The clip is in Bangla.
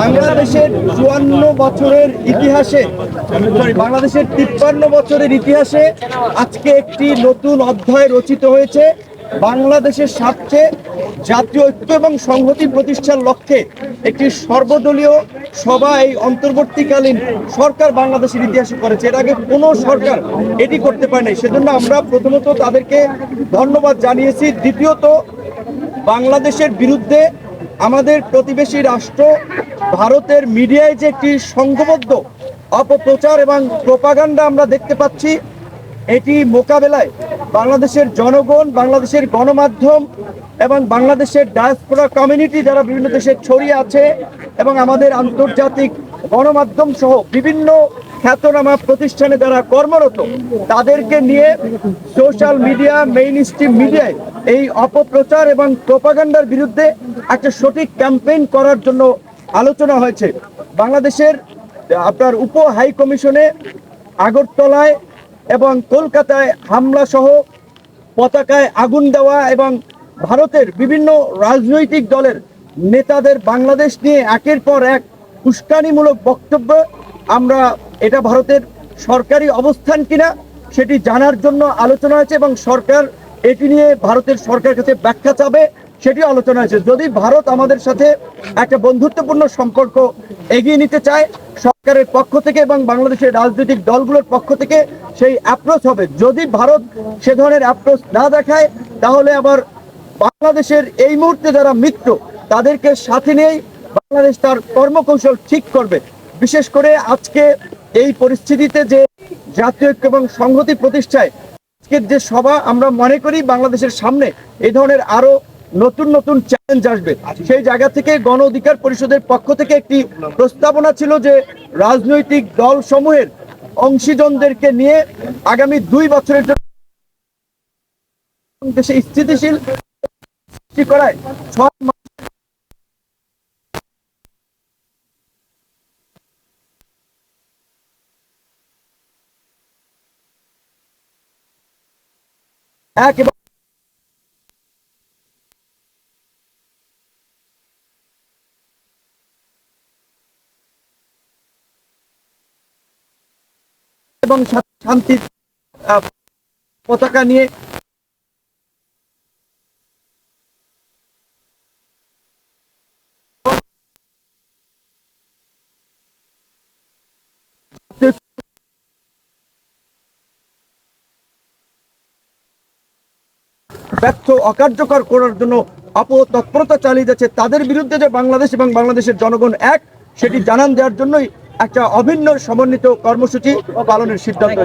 বাংলাদেশের চুয়ান্ন বছরের ইতিহাসে বাংলাদেশের তিপ্পান্ন বছরের ইতিহাসে আজকে একটি নতুন অধ্যায় রচিত হয়েছে। বাংলাদেশের স্বার্থে জাতীয় ঐক্য এবং সংহতি প্রতিষ্ঠার লক্ষ্যে একটি সর্বদলীয় সভা এই অন্তর্বর্তীকালীন সরকার বাংলাদেশের ইতিহাসে করেছে। এর আগে কোনো সরকার এটি করতে পারে নাই। সেজন্য আমরা প্রথমত তাদেরকে ধন্যবাদ জানিয়েছি। দ্বিতীয়ত, বাংলাদেশের বিরুদ্ধে আমাদের প্রতিবেশী রাষ্ট্র ভারতের মিডিয়ায় যে একটি সংঘবদ্ধ অপপ্রচার এবং প্রোপাগান্ডা আমরা দেখতে পাচ্ছি, এটি মোকাবেলায় বাংলাদেশের জনগণ, বাংলাদেশের গণমাধ্যম এবং বাংলাদেশের ডায়াসপোরা কমিউনিটি যারা বিভিন্ন দেশে ছড়িয়ে আছে এবং আমাদের আন্তর্জাতিক গণমাধ্যম সহ বিভিন্ন খ্যাতনামা প্রতিষ্ঠানে যারা কর্মরত, তাদেরকে নিয়ে সোশ্যাল মিডিয়া মেইন স্ট্রিম মিডিয়ায় এই অপপ্রচার এবং প্রোপাগান্ডার বিরুদ্ধে একটা সঠিক ক্যাম্পেইন করার জন্য আলোচনা হয়েছে। বাংলাদেশের, আপনার উপ হাই কমিশনে আগরতলায় এবং কলকাতায় হামলা সহ পতাকায় আগুন দেওয়া এবং ভারতের বিভিন্ন রাজনৈতিক দলের নেতাদের বাংলাদেশ নিয়ে একের পর এক উস্কানিমূলক বক্তব্য আমরা এটা ভারতের সরকারি অবস্থান কিনা সেটি জানার জন্য আলোচনা হয়েছে এবং সরকার এটি নিয়ে ভারতের সরকারের কাছে ব্যাখ্যা চাবে সেটি আলোচনা হয়েছে। যদি ভারত আমাদের সাথে একটা বন্ধুত্বপূর্ণ সম্পর্ক এগিয়ে নিতে চায়, সরকারের পক্ষ থেকে এবং বাংলাদেশের রাজনৈতিক দলগুলোর পক্ষ থেকে সেই অ্যাপ্রোচ হবে। যদি ভারত সে ধরনের অ্যাপ্রোচ না দেখায়, তাহলে আবার বাংলাদেশের এই মুহূর্তে যারা মিত্র, তাদেরকে সাথে নিয়েই বাংলাদেশ তার কর্মকৌশল ঠিক করবে। বিশেষ করে আজকে এই পরিস্থিতিতে যে জাতীয় ঐক্য এবং সংহতি প্রতিষ্ঠায় আজকের যে সভা, আমরা মনে করি বাংলাদেশের সামনে এই ধরনের আরও নতুন নতুন চ্যালেঞ্জ আসবে। সেই জায়গা থেকে গণ অধিকার পরিষদের পক্ষ থেকে একটি প্রস্তাবনা ছিল যে রাজনৈতিক দল সমূহের অংশীজনদেরকে নিয়ে আগামী দুই বছরের জন্য দেশে স্থিতিশীল করায় ছয় এবং শান্তির পতাকা নিয়ে অকার্যকর করার জন্য অপতৎপরতা চালিয়ে যাচ্ছে তাদের বিরুদ্ধে যে বাংলাদেশ এবং বাংলাদেশের জনগণ এক, সেটি জানান দেওয়ার জন্যই একটা অভিন্ন সমন্বিত কর্মসূচি পালনের সিদ্ধান্ত